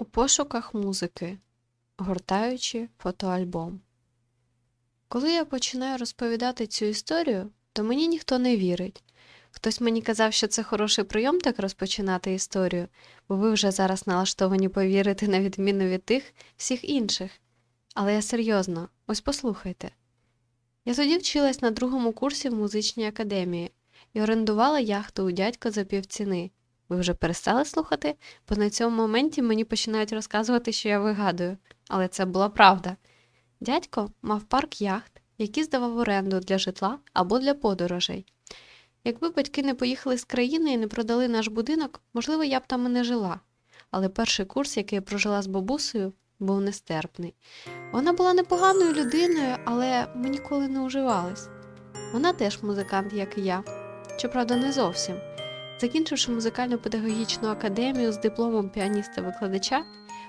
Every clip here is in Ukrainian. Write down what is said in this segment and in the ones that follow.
У пошуках музики, гортаючи фотоальбом. Коли я починаю розповідати цю історію, то мені ніхто не вірить. Хтось мені казав, що це хороший прийом так розпочинати історію, бо ви вже зараз налаштовані повірити на відміну від тих всіх інших. Але я серйозно, ось послухайте. Я тоді вчилась на другому курсі в музичній академії і орендувала яхту у дядька за півціни. Ви вже перестали слухати? Бо на цьому моменті мені починають розказувати, що я вигадую, але це була правда. Дядько мав парк яхт, які здавав оренду для житла або для подорожей. Якби батьки не поїхали з країни і не продали наш будинок, можливо, я б там і не жила. Але перший курс, який я прожила з бабусею, був нестерпний. Вона була непоганою людиною, але ми ніколи не уживались. Вона теж музикант, як і я, щоправда, не зовсім. Закінчивши музикальну педагогічну академію з дипломом піаніста-викладача,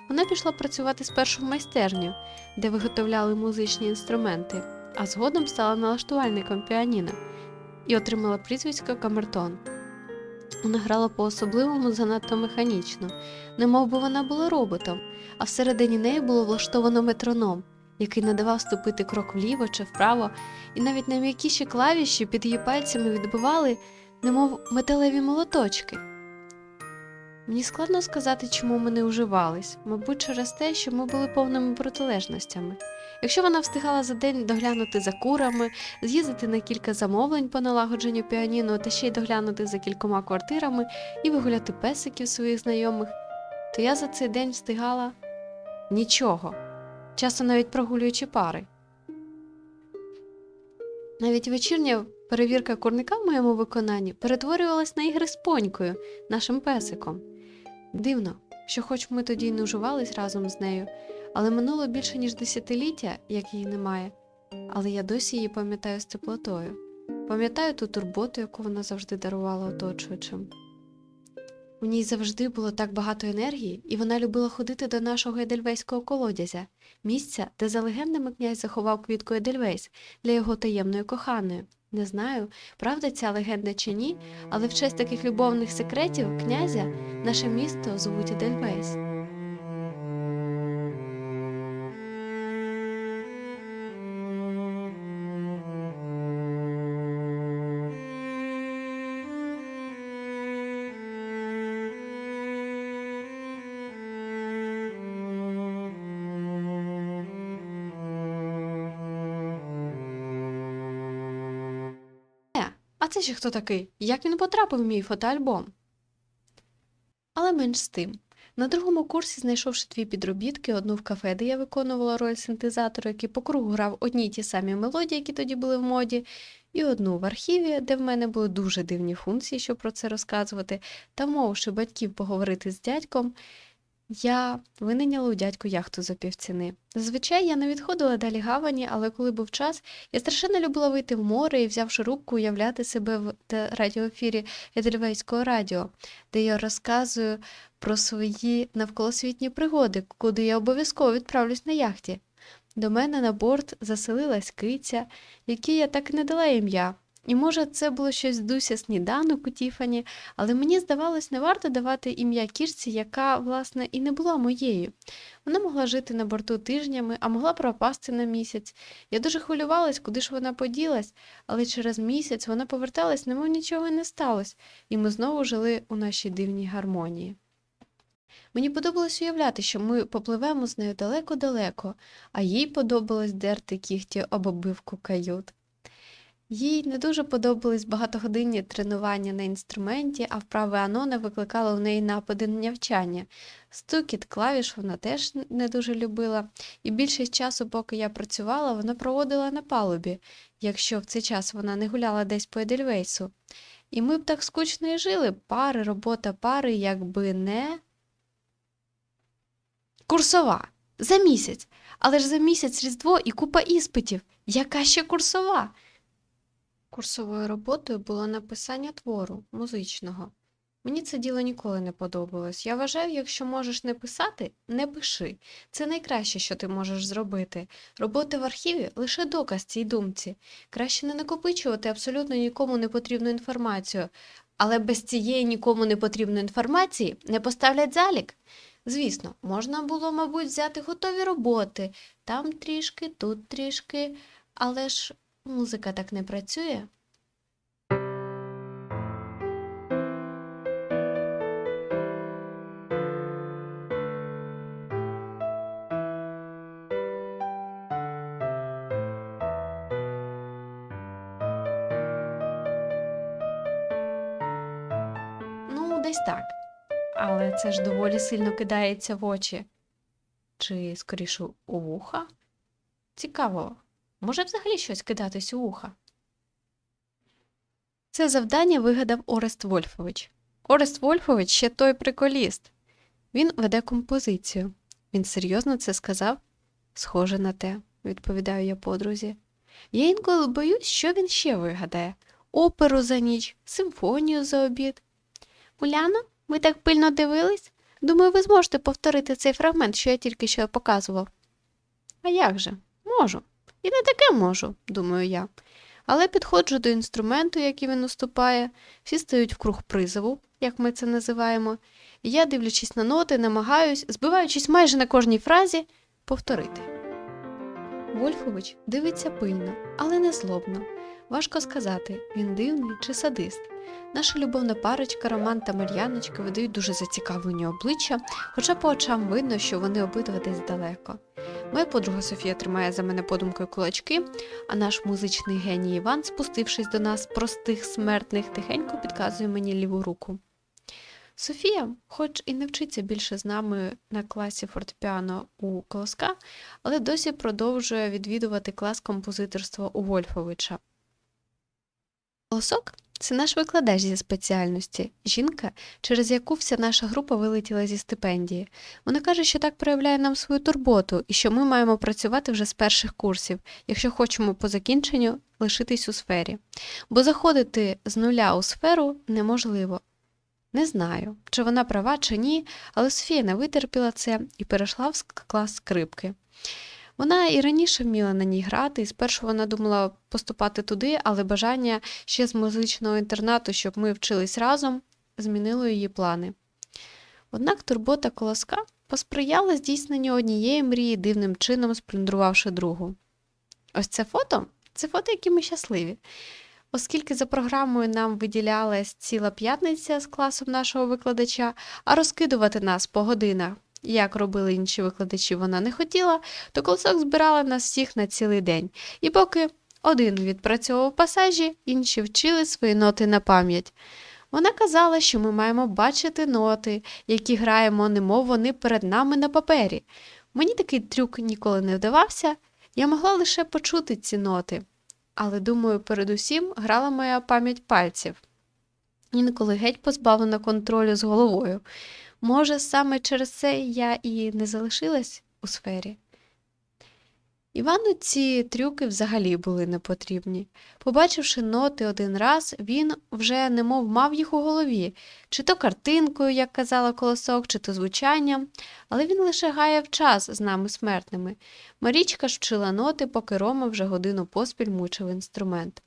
вона пішла працювати спершу в майстерню, де виготовляли музичні інструменти, а згодом стала налаштувальником піаніно і отримала прізвисько Камертон. Вона грала по-особливому занадто механічно, немов би вона була роботом, а всередині неї було влаштовано метроном, який не давав ступити крок вліво чи вправо, і навіть найм'якіші клавіші під її пальцями відбивали, немов металеві молоточки. Мені складно сказати, чому ми не уживались, мабуть, через те, що ми були повними протилежностями. Якщо вона встигала за день доглянути за курами, з'їздити на кілька замовлень по налагодженню піаніно та ще й доглянути за кількома квартирами і вигуляти песиків своїх знайомих, то я за цей день встигала нічого, часто навіть прогулюючи пари. Навіть вечірня перевірка курника в моєму виконанні перетворювалась на ігри з понькою, нашим песиком. Дивно, що хоч ми тоді й не уживались разом з нею, але минуло більше ніж десятиліття, як її немає, але я досі її пам'ятаю з теплотою. Пам'ятаю ту турботу, яку вона завжди дарувала оточуючим. У ній завжди було так багато енергії, і вона любила ходити до нашого едельвейського колодязя, місця, де за легендами князь заховав квітку Едельвейс для його таємної коханої. Не знаю, правда ця легенда чи ні, але в честь таких любовних секретів князя наше місто звуть Едельвейс. Це ще хто такий? Як він потрапив в мій фотоальбом? Але менш з тим. На другому курсі, знайшовши дві підробітки, одну в кафе, де я виконувала роль синтезатора, який по кругу грав одні й ті самі мелодії, які тоді були в моді, і одну в архіві, де в мене були дуже дивні функції, щоб про це розказувати, та мовивши батьків поговорити з дядьком, я винайняла у дядьку яхту за півціни. Зазвичай я не відходила далі гавані, але коли був час, я страшенно любила вийти в море і, взявши рубку, уявляти себе в радіоефірі Едельвейського радіо, де я розказую про свої навколосвітні пригоди, куди я обов'язково відправлюсь на яхті. До мене на борт заселилась киця, якій я так і не дала ім'я. І може, це було щось з дусі сніданок у Тіфані, але мені здавалось, не варто давати ім'я кішці, яка, власне, і не була моєю. Вона могла жити на борту тижнями, а могла пропасти на місяць. Я дуже хвилювалась, куди ж вона поділась, але через місяць вона поверталась, немов нічого не сталося, і ми знову жили у нашій дивній гармонії. Мені подобалось уявляти, що ми попливемо з нею далеко-далеко, а їй подобалось дерти кігті об оббивку кают. Їй не дуже подобались багатогодинні тренування на інструменті, а вправи Анона викликали у неї напади на нявчання. Стукіт клавіш вона теж не дуже любила, і більшість часу, поки я працювала, вона проводила на палубі, якщо в цей час вона не гуляла десь по Едельвейсу. І ми б так скучно і жили, пари, робота, пари, якби не. Курсова. За місяць. Але ж за місяць Різдво і купа іспитів. Яка ще курсова? Курсовою роботою було написання твору музичного. Мені це діло ніколи не подобалось. Я вважаю, якщо можеш не писати, не пиши. Це найкраще, що ти можеш зробити. Робота в архіві лише доказ цій думці. Краще не накопичувати абсолютно нікому не потрібну інформацію, але без цієї нікому не потрібної інформації не поставлять залік. Звісно, можна було, мабуть, взяти готові роботи, там трішки, тут трішки, але ж музика так не працює. Ну, десь так. Але це ж доволі сильно кидається в очі. Чи скоріше у вуха? Цікаво, може взагалі щось кидатись у вуха? Це завдання вигадав Орест Вольфович. Орест Вольфович ще той приколіст. Він веде композицію. Він серйозно це сказав? Схоже на те, відповідаю я подрузі. Я інколи боюсь, що він ще вигадає: оперу за ніч, симфонію за обід. Уляно, ви так пильно дивились? Думаю, ви зможете повторити цей фрагмент, що я тільки що показував. А як же? Можу. І не таке можу, думаю я. Але підходжу до інструменту, який він уступає, всі стають в круг призову, як ми це називаємо, і я, дивлячись на ноти, намагаюсь, збиваючись майже на кожній фразі, повторити. Вольфович дивиться пильно, але не злобно. Важко сказати, він дивний чи садист. Наша любовна парочка Роман та Мар'яночка видають дуже зацікавлені обличчя, хоча по очам видно, що вони обидва десь далеко. Моя подруга Софія тримає за мене подумкою кулачки, а наш музичний геній Іван, спустившись до нас, простих смертних, тихенько підказує мені ліву руку. Софія, хоч і не вчиться більше з нами на класі фортепіано у Колоска, але досі продовжує відвідувати клас композиторства у Вольфовича. Колосок це наш викладач зі спеціальності, жінка, через яку вся наша група вилетіла зі стипендії. Вона каже, що так проявляє нам свою турботу і що ми маємо працювати вже з перших курсів, якщо хочемо по закінченню лишитись у сфері. Бо заходити з нуля у сферу неможливо. Не знаю, чи вона права, чи ні, але Софія не витерпіла це і перейшла в клас скрипки. Вона і раніше вміла на ній грати, і спершу вона думала поступати туди, але бажання ще з музичного інтернату, щоб ми вчились разом, змінило її плани. Однак турбота колоска посприяла здійсненню однієї мрії дивним чином сплюндрувавши другу. Ось це фото це фото, які ми щасливі. Оскільки за програмою нам виділялась ціла п'ятниця з класом нашого викладача, а розкидувати нас по годинах, як робили інші викладачі, вона не хотіла, то колосок збирала нас всіх на цілий день. І поки один відпрацьовував пасажі, інші вчили свої ноти на пам'ять. Вона казала, що ми маємо бачити ноти, які граємо, немов вони перед нами на папері. Мені такий трюк ніколи не вдавався, я могла лише почути ці ноти. Але, думаю, передусім грала моя пам'ять пальців. Інколи геть позбавлена контролю з головою. Може, саме через це я і не залишилась у сфері. Івану ці трюки взагалі були не потрібні. Побачивши ноти один раз, він вже немов мав їх у голові, чи то картинкою, як казала колосок, чи то звучанням, але він лише гаяв час з нами смертними. Марічка ж вчила ноти, поки Рома вже годину поспіль мучив інструмент.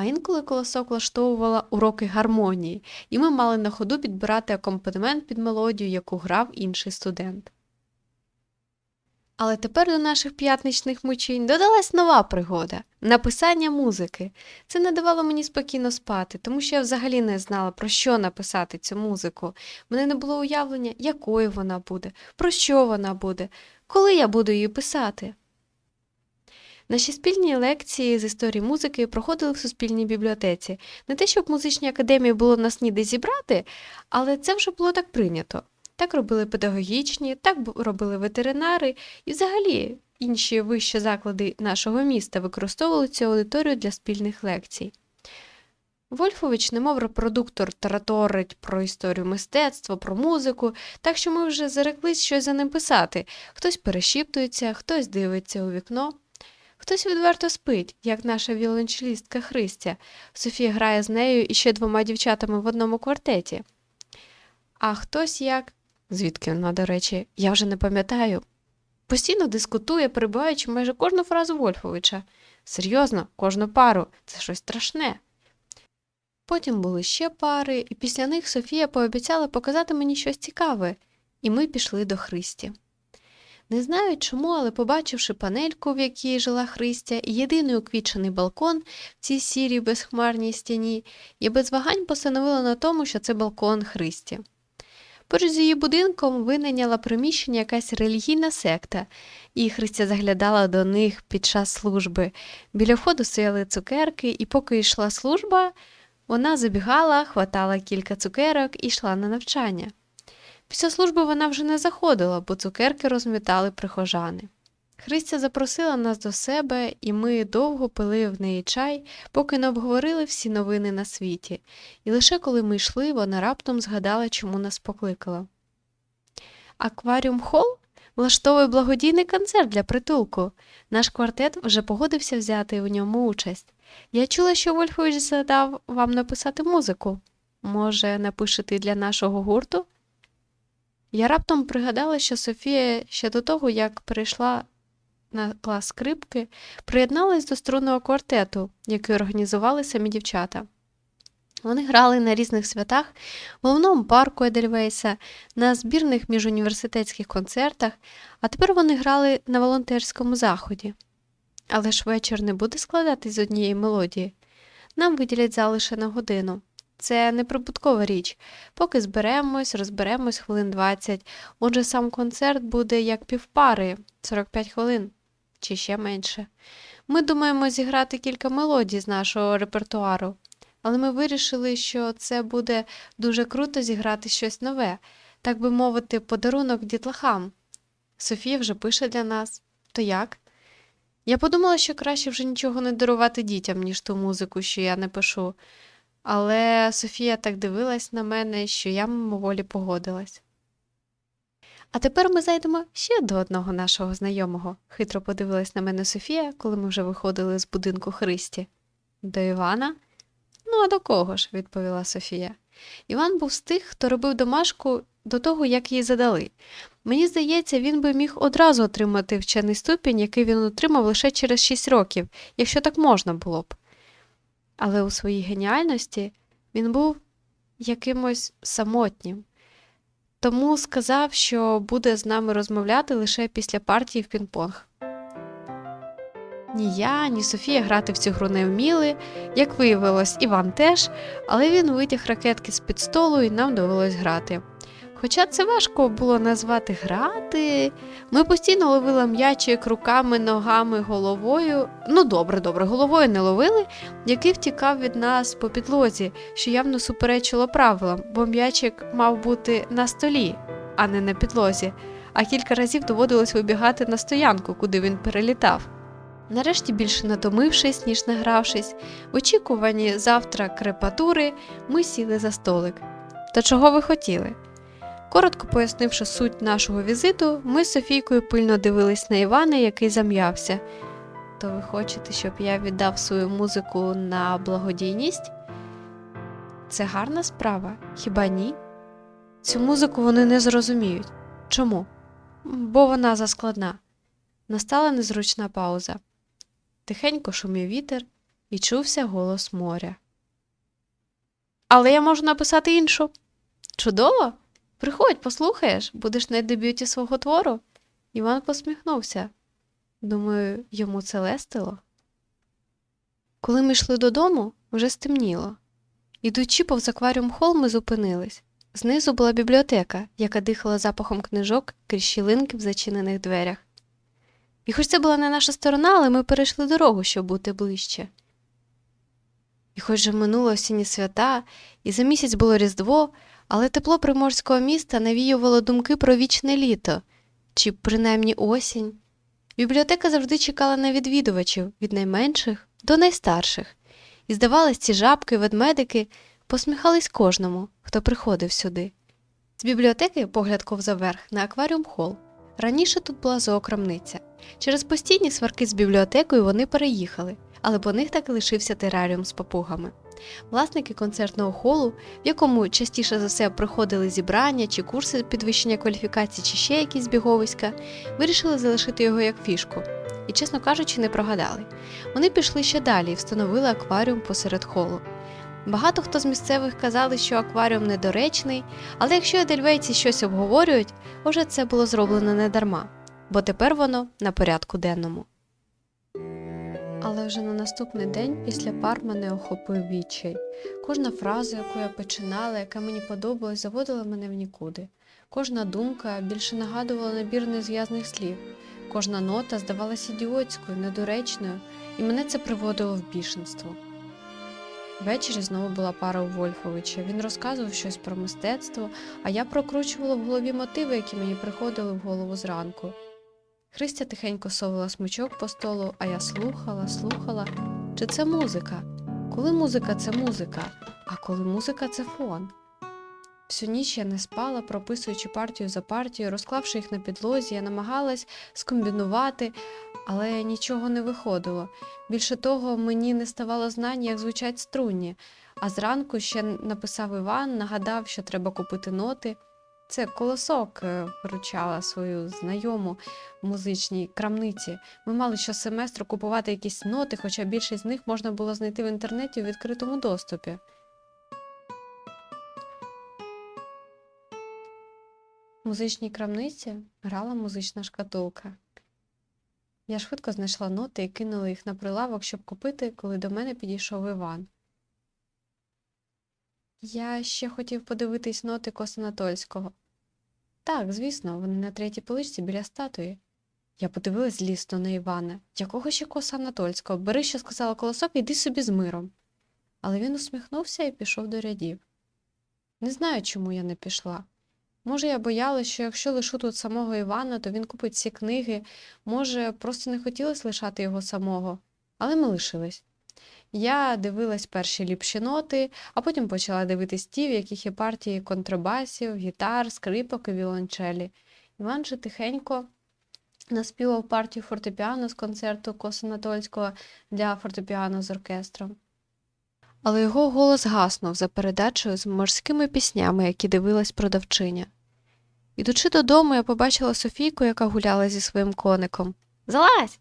А інколи колосок влаштовувала уроки гармонії, і ми мали на ходу підбирати акомпанемент під мелодію, яку грав інший студент. Але тепер до наших п'ятничних мучень додалась нова пригода написання музики. Це не давало мені спокійно спати, тому що я взагалі не знала, про що написати цю музику. Мене не було уявлення, якою вона буде, про що вона буде, коли я буду її писати. Наші спільні лекції з історії музики проходили в суспільній бібліотеці. Не те, щоб в музичній академії було нас ніде зібрати, але це вже було так прийнято. Так робили педагогічні, так робили ветеринари і взагалі інші вищі заклади нашого міста використовували цю аудиторію для спільних лекцій. Вольфович, немов репродуктор, тараторить про історію мистецтва, про музику, так що ми вже зареклись щось за ним писати. Хтось перешіптується, хтось дивиться у вікно. Хтось відверто спить, як наша віолончелістка Христя. Софія грає з нею і ще двома дівчатами в одному квартеті. А хтось як. Звідки вона, до речі, я вже не пам'ятаю. Постійно дискутує, перебуваючи майже кожну фразу Вольфовича. Серйозно, кожну пару, це щось страшне. Потім були ще пари, і після них Софія пообіцяла показати мені щось цікаве. і ми пішли до Христі. Не знаю чому, але побачивши панельку, в якій жила Христя, і єдиний уквічений балкон в цій сірій безхмарній стіні, я без вагань постановила на тому, що це балкон Христі. Поруч з її будинком винайняла приміщення якась релігійна секта, і Христя заглядала до них під час служби. Біля входу стояли цукерки, і поки йшла служба, вона забігала, хватала кілька цукерок і йшла на навчання. Після служби вона вже не заходила, бо цукерки розмітали прихожани. Христя запросила нас до себе, і ми довго пили в неї чай, поки не обговорили всі новини на світі, і лише коли ми йшли, вона раптом згадала, чому нас покликала. Акваріум Холл влаштовує благодійний концерт для притулку. Наш квартет вже погодився взяти у ньому участь. Я чула, що Вольфович задав вам написати музику. Може, напишете для нашого гурту? Я раптом пригадала, що Софія ще до того, як перейшла на клас скрипки, приєдналась до струнного квартету, який організували самі дівчата. Вони грали на різних святах, в головному парку Едельвейса, на збірних міжуніверситетських концертах, а тепер вони грали на волонтерському заході. Але ж вечір не буде складатись з однієї мелодії. Нам виділять залише на годину. Це неприбуткова річ. Поки зберемось, розберемось хвилин 20. Отже, сам концерт буде як півпари 45 хвилин чи ще менше. Ми думаємо зіграти кілька мелодій з нашого репертуару, але ми вирішили, що це буде дуже круто зіграти щось нове, так би мовити, подарунок дітлахам. Софія вже пише для нас. То як? Я подумала, що краще вже нічого не дарувати дітям, ніж ту музику, що я не пишу. Але Софія так дивилась на мене, що я мимоволі погодилась. А тепер ми зайдемо ще до одного нашого знайомого, хитро подивилась на мене Софія, коли ми вже виходили з будинку Христі. До Івана? Ну, а до кого ж? відповіла Софія. Іван був з тих, хто робив домашку до того, як її задали. Мені здається, він би міг одразу отримати вчений ступінь, який він отримав лише через 6 років, якщо так можна було б. Але у своїй геніальності він був якимось самотнім тому сказав, що буде з нами розмовляти лише після партії в пінг-понг. Ні я, ні Софія грати в цю гру не вміли, як виявилось, Іван теж, але він витяг ракетки з під столу і нам довелось грати. Хоча це важко було назвати грати, ми постійно ловили м'ячик руками, ногами, головою. Ну, добре, добре, головою не ловили, який втікав від нас по підлозі, що явно суперечило правилам, бо м'ячик мав бути на столі, а не на підлозі, а кілька разів доводилось вибігати на стоянку, куди він перелітав. Нарешті, більше натомившись, ніж награвшись, в очікуванні завтра крепатури, ми сіли за столик. Та чого ви хотіли? Коротко пояснивши суть нашого візиту, ми з Софійкою пильно дивились на Івана, який зам'явся. То ви хочете, щоб я віддав свою музику на благодійність? Це гарна справа, хіба ні? Цю музику вони не зрозуміють. Чому? Бо вона заскладна. Настала незручна пауза. Тихенько шумів вітер і чувся голос моря. Але я можу написати іншу. Чудово! Приходь, послухаєш, будеш на дебюті свого твору. Іван посміхнувся. Думаю, йому це лестило. Коли ми йшли додому, вже стемніло. Ідучи повз акваріум хол, ми зупинились. Знизу була бібліотека, яка дихала запахом книжок крізь щілинки в зачинених дверях. І хоч це була не наша сторона, але ми перейшли дорогу, щоб бути ближче. І хоч же минуло осінні свята, і за місяць було Різдво, але тепло приморського міста навіювало думки про вічне літо чи принаймні осінь. Бібліотека завжди чекала на відвідувачів від найменших до найстарших, і, здавалось, ці жабки, ведмедики посміхались кожному, хто приходив сюди. З бібліотеки погляд ковзав верх на акваріум хол. Раніше тут була зоокрамниця. Через постійні сварки з бібліотекою вони переїхали, але по них так і лишився тераріум з папугами. Власники концертного холу, в якому частіше за все приходили зібрання чи курси підвищення кваліфікації, чи ще якісь біговиська, вирішили залишити його як фішку. І, чесно кажучи, не прогадали. Вони пішли ще далі і встановили акваріум посеред холу. Багато хто з місцевих казали, що акваріум недоречний, але якщо едельвейці щось обговорюють, уже це було зроблено не дарма, бо тепер воно на порядку денному. Але вже на наступний день після пар мене охопив відчай. Кожна фраза, яку я починала, яка мені подобалась, заводила мене в нікуди. Кожна думка більше нагадувала набір незв'язних слів. Кожна нота здавалася ідіотською, недоречною, і мене це приводило в бішенство. Ввечері знову була пара у Вольфовича. Він розказував щось про мистецтво, а я прокручувала в голові мотиви, які мені приходили в голову зранку. Христя тихенько совала смичок по столу, а я слухала, слухала. Чи це музика? Коли музика це музика, а коли музика це фон. Всю ніч я не спала, прописуючи партію за партією, розклавши їх на підлозі, я намагалась скомбінувати, але нічого не виходило. Більше того, мені не ставало знань, як звучать струнні. А зранку ще написав Іван, нагадав, що треба купити ноти. Це колосок е, вручала свою знайому в музичній крамниці. Ми мали щосеместру купувати якісь ноти, хоча більшість з них можна було знайти в інтернеті у відкритому доступі. В музичній крамниці грала музична шкатулка. Я швидко знайшла ноти і кинула їх на прилавок, щоб купити, коли до мене підійшов Іван. Я ще хотів подивитись ноти Косанатольського. Так, звісно, вони на третій поличці біля статуї. Я подивилась злісно на Івана. Якого ще коса Анатольського? Бери, що сказала колосок, іди собі з миром. Але він усміхнувся і пішов до рядів. Не знаю, чому я не пішла. Може, я боялась, що якщо лишу тут самого Івана, то він купить всі книги, може, просто не хотілося лишати його самого, але ми лишились. Я дивилась перші ліпші ноти, а потім почала дивитись ті, в яких є партії контрабасів, гітар, скрипок і віолончелі. Іван же тихенько наспівав партію фортепіано з концерту Косанатольського для фортепіано з оркестром. Але його голос гаснув за передачею з морськими піснями, які дивилась продавчиня. Ідучи додому, я побачила Софійку, яка гуляла зі своїм коником. Залазь!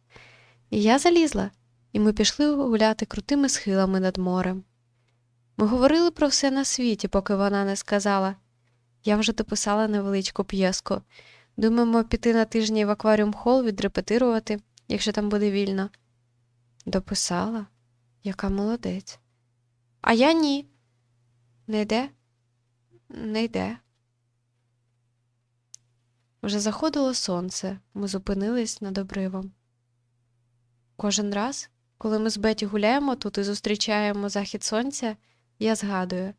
І я залізла, і ми пішли гуляти крутими схилами над морем. Ми говорили про все на світі, поки вона не сказала. Я вже дописала невеличку п'єску. Думаємо піти на тижні в акваріум хол відрепетирувати, якщо там буде вільно. Дописала? Яка молодець. А я ні. Не йде? Не йде. Вже заходило сонце, ми зупинились над обривом. Кожен раз, коли ми з Беті гуляємо тут і зустрічаємо захід сонця, я згадую.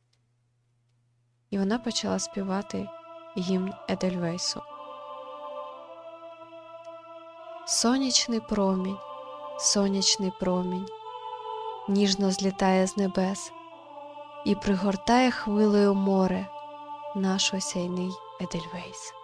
І вона почала співати гімн Едельвейсу. Сонячний промінь, сонячний промінь, ніжно злітає з небес і пригортає хвилею море наш осяйний Едельвейс.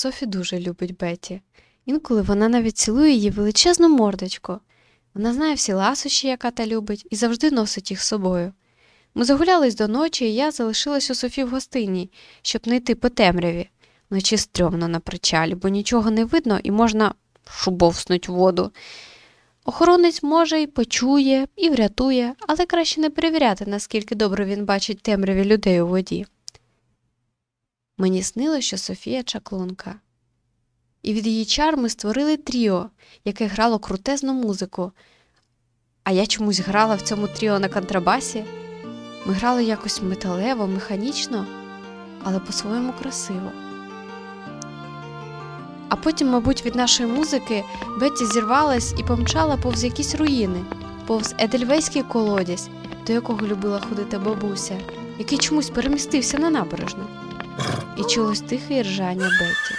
Софі дуже любить Беті. Інколи вона навіть цілує її величезну мордочку. Вона знає всі ласощі, яка та любить, і завжди носить їх з собою. Ми загулялись до ночі, і я залишилась у Софі в гостині, щоб не йти по темряві. Вночі стрьомно на причалі, бо нічого не видно і можна шубовснуть воду. Охоронець може й почує, і врятує, але краще не перевіряти, наскільки добре він бачить темряві людей у воді. Мені снило, що Софія чаклунка. І від її чар ми створили тріо, яке грало крутезну музику. А я чомусь грала в цьому тріо на контрабасі. Ми грали якось металево, механічно, але по-своєму красиво. А потім, мабуть, від нашої музики Бетті зірвалась і помчала повз якісь руїни, повз Едельвейський колодязь, до якого любила ходити бабуся, який чомусь перемістився на набережну. І чулось тихе ржання Бетті.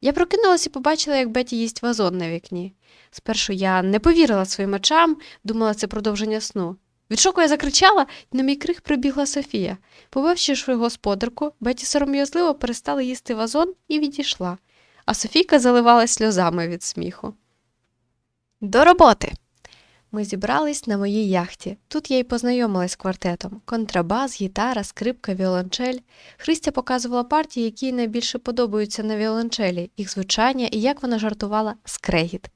Я прокинулася і побачила, як Беті їсть вазон на вікні. Спершу я не повірила своїм очам, думала, це продовження сну. Від шоку я закричала, і на мій крик прибігла Софія. Побивши господарку, Беті сором'язливо перестала їсти вазон і відійшла, а Софійка заливалась сльозами від сміху. До роботи. Ми зібрались на моїй яхті. Тут я й познайомилась з квартетом: контрабас, гітара, скрипка, віолончель. Христя показувала партії, які найбільше подобаються на віолончелі, їх звучання і як вона жартувала скрегіт.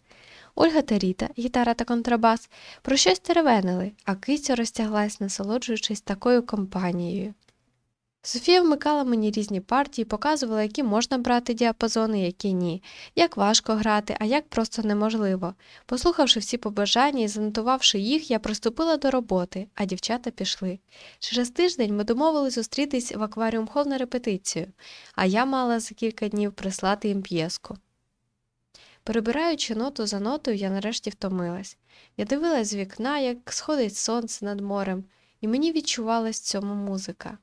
Ольга та Ріта, гітара та контрабас, про щось теревенили, а киця розтяглась, насолоджуючись такою компанією. Софія вмикала мені різні партії, показувала, які можна брати діапазони, які ні, як важко грати, а як просто неможливо. Послухавши всі побажання і занотувавши їх, я приступила до роботи, а дівчата пішли. Через тиждень ми домовились зустрітись в акваріум хол на репетицію, а я мала за кілька днів прислати їм п'єску. Перебираючи ноту за нотою, я нарешті втомилась. Я дивилась з вікна, як сходить сонце над морем, і мені відчувалась цьому музика.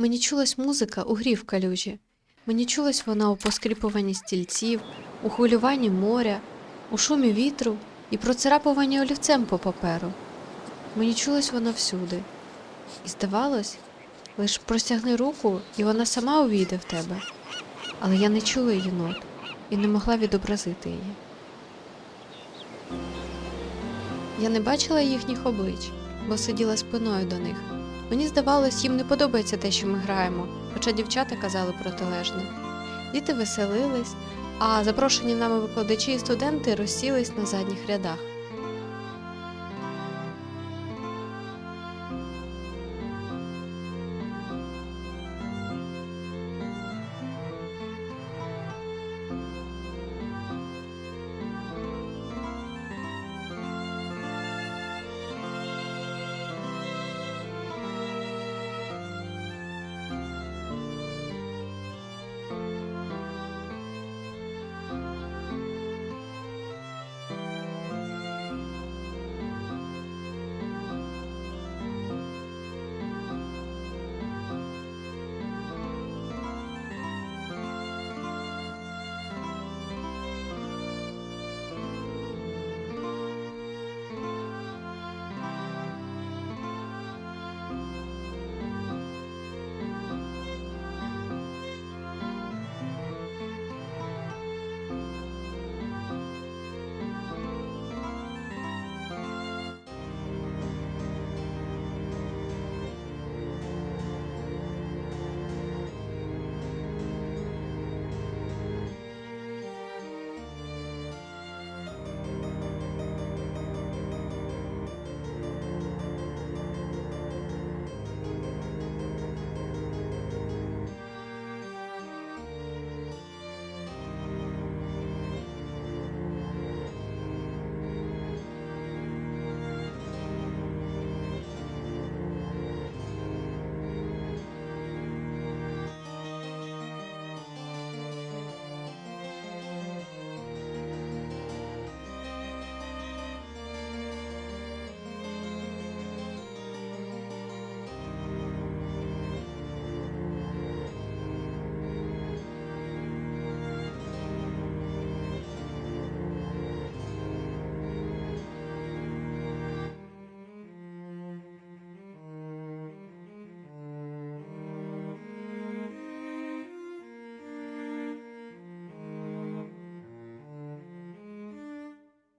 Мені чулась музика у грі в калюжі. Мені чулась вона у поскріпуванні стільців, у хвилюванні моря, у шумі вітру і процарапуванні олівцем по паперу. Мені чулась вона всюди. І здавалось, лиш простягни руку, і вона сама увійде в тебе. Але я не чула її нот і не могла відобразити її. Я не бачила їхніх облич, бо сиділа спиною до них. Мені здавалось, їм не подобається те, що ми граємо, хоча дівчата казали протилежне. Діти веселились, а запрошені нами викладачі і студенти розсілись на задніх рядах.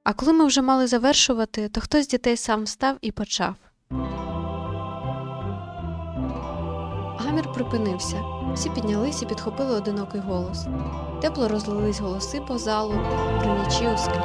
А коли ми вже мали завершувати, то хтось з дітей сам встав і почав. Гамір припинився. Всі піднялись і підхопили одинокий голос. Тепло розлились голоси по залу, бринячи у склі.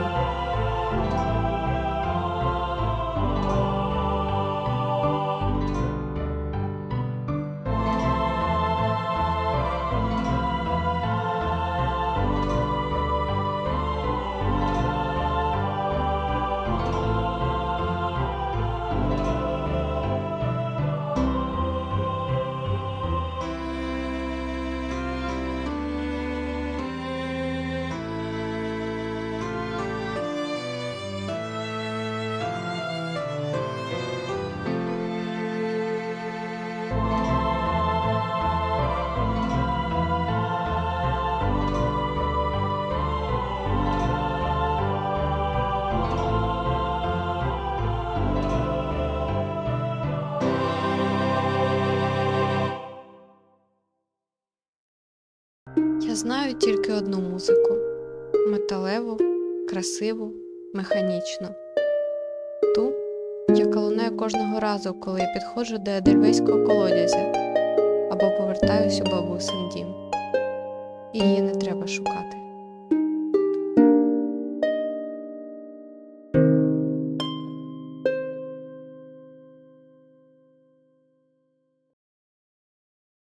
Знаю тільки одну музику металеву, красиву, механічну. Ту, яка лунає кожного разу, коли я підходжу до Едельвейського колодязя або повертаюсь у бабусин дім. Її не треба шукати.